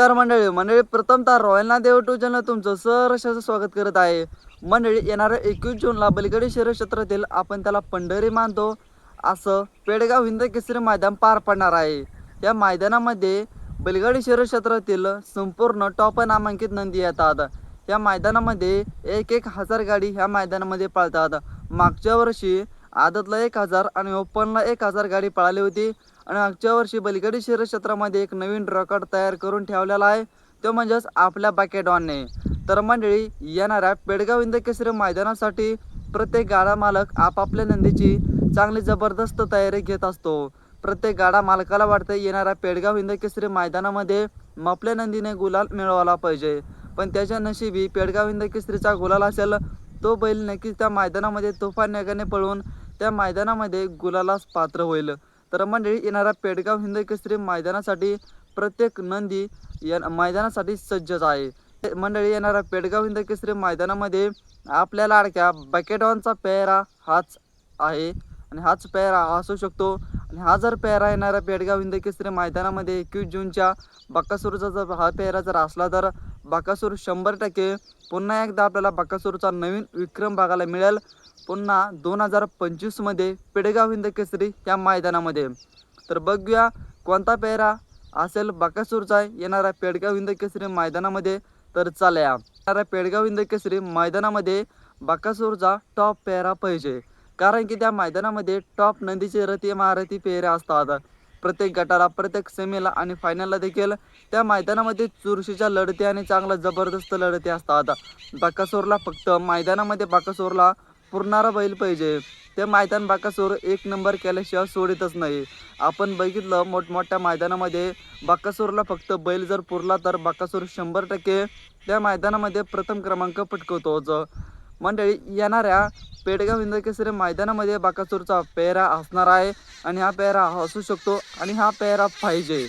नमस्कार मंडळी. मंडळी प्रथमतः रॉयल ना देव टू चॅनल तुमचं सहर्षाचं स्वागत करत आहे. मंडळी येणाऱ्या एकवीस जूनला बलगडी शहर क्षेत्रातील आपण त्याला पंढरी मानतो. असं पेडगाव हिंद केसरी मैदान पार पडणार आहे. या मैदानामध्ये बलगडी शहर क्षेत्रातील संपूर्ण टॉप नामांकित नंदी येतात. या मैदानामध्ये एक एक हजार गाडी ह्या मैदानामध्ये पळतात. मागच्या वर्षी आदतला एक हजार आणि ओपनला एक हजार गाडी पळाली होती. आणि मागच्या वर्षी बलगडी शहर क्षेत्रामध्ये एक नवीन रेकॉर्ड तयार करून ठेवलेला आहे. तो म्हणजेच आपल्या बाकेडॉनने. तर मंडळी येणाऱ्या पेडगाव इंदकेसरी मैदानासाठी प्रत्येक गाडा मालक आपापल्या नंदीची चांगली जबरदस्त तयारी घेत असतो. प्रत्येक गाडा मालकाला वाटतं येणाऱ्या पेडगाव हिंद मैदानामध्ये आपल्या नंदीने गुलाल मिळवला पाहिजे. पण त्याच्या नशिबी पेडगाव हिंदकेसरीचा गुलाल असेल तो बैल नक्कीच त्या मैदानामध्ये तुफान वेगाने पळून त्या मैदानामध्ये गुलालास पात्र होईल. तर मंडळी येणारा पेडगाव हिंद केसरी मैदानासाठी प्रत्येक नंदी या मैदानासाठी सज्जच आहे. मंडळी येणारा पेडगाव हिंद केसरी मैदानामध्ये आपल्या लाडक्या बकेटॉनचा पेहरा हाच आहे आणि हाच पेहरा असू शकतो. आणि हा जर पेहरा येणारा पेडगाव हिंद केसरी मैदानामध्ये एकवीस जूनच्या बकासूरचा जर हा पेहरा जर असला तर बकासूर शंभर टक्के. पुन्हा एकदा आपल्याला बकासूरचा नवीन विक्रम बघायला मिळेल. पुन्हा दोन हजार पंचवीसमध्ये पेडगाव हिंद केसरी या मैदानामध्ये. तर बघूया कोणता पेहरा असेल बकासूरचा येणाऱ्या पेडगाव हिंद केसरी मैदानामध्ये. तर चालया. येणाऱ्या पेडगाव हिंद केसरी मैदानामध्ये बकासूरचा टॉप पेहरा पाहिजे. कारण की त्या मैदानामध्ये टॉप नंदीचे रथी महारथी पेहरे असतात. प्रत्येक गटाला प्रत्येक सेमीला आणि फायनलला देखील त्या मैदानामध्ये चुरशीच्या लढती आणि चांगल्या जबरदस्त लढती असतात. बाकासोरला फक्त मैदानामध्ये बाकासोरला पुरणारा बैल पाहिजे. ते मैदान बाकासूर एक नंबर केल्याशिवाय सोडितच नाही. आपण बघितलं मोठमोठ्या मैदानामध्ये बाकासूरला फक्त बैल जर पुरला तर बाकासूर शंभर टक्के त्या मैदानामध्ये प्रथम क्रमांक पटकवतोच. मंडळी येणाऱ्या पेडगाव हिंद मैदानामध्ये बाकासूरचा पेहरा असणार आहे आणि हा पेहरा असू शकतो आणि हा पेहरा पाहिजे.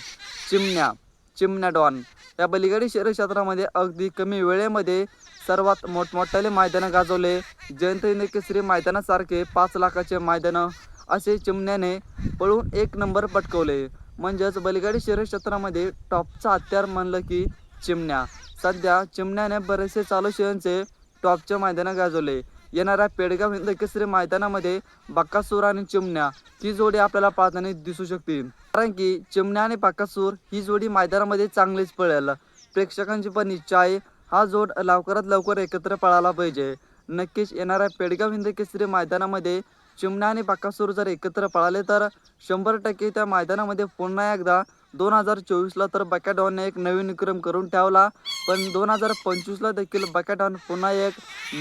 चिमण्या चिमण्या डॉन. या बलिगडी शहर क्षेत्रामध्ये अगदी कमी वेळेमध्ये सर्वात मोठमोठ्याले मैदानं गाजवले. जयंत हिंद मैदानासारखे पाच लाखाचे मैदानं असे चिमण्याने पळून एक नंबर पटकवले. म्हणजेच बलिगाडी शहर क्षेत्रामध्ये टॉपचा हत्यार म्हणलं की चिमण्या. सध्या चिमण्याने बरेचसे चालू शहरांचे टॉपच्या मैदानं गाजवले. येणाऱ्या पेडगाव हिंद केसरी मैदानामध्ये बक्कासूर आणि चिमण्या ही जोडी आपल्याला पाहताना दिसू शकते कारण की चिमण्या आणि बक्कासूर ही जोडी मैदानामध्ये चांगलीच पळेल. प्रेक्षकांची पण इच्छा आहे हा जोड लवकरात लवकर एकत्र पळाला पाहिजे. नक्कीच येणाऱ्या पेडगाव हिंद केसरी मैदानामध्ये चिमण्या आणि बक्कासूर जर एकत्र पळाले तर शंभर टक्के त्या मैदानामध्ये पुन्हा एकदा दोन हजार चोवीसला तर बॅकॅडॉनने एक नवीन विक्रम करून ठेवला. पण दोन हजार पंचवीसला देखील बॅकॅडॉन पुन्हा एक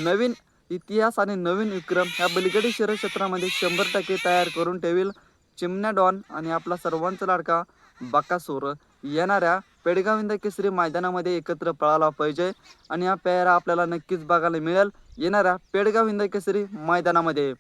नवीन इतिहास आणि नवीन विक्रम ह्या बलिगडी शहर क्षेत्रामध्ये शंभर टक्के तयार करून ठेवील चिमण्या डॉन आणि आपला सर्वांचा लाडका बकासूर. येणाऱ्या पेडगाव इंद केसरी मैदानामध्ये एकत्र पळाला पाहिजे आणि हा पेहरा आपल्याला नक्कीच बघायला मिळेल. येणाऱ्या पेडगाव इंद केसरी मैदानामध्ये.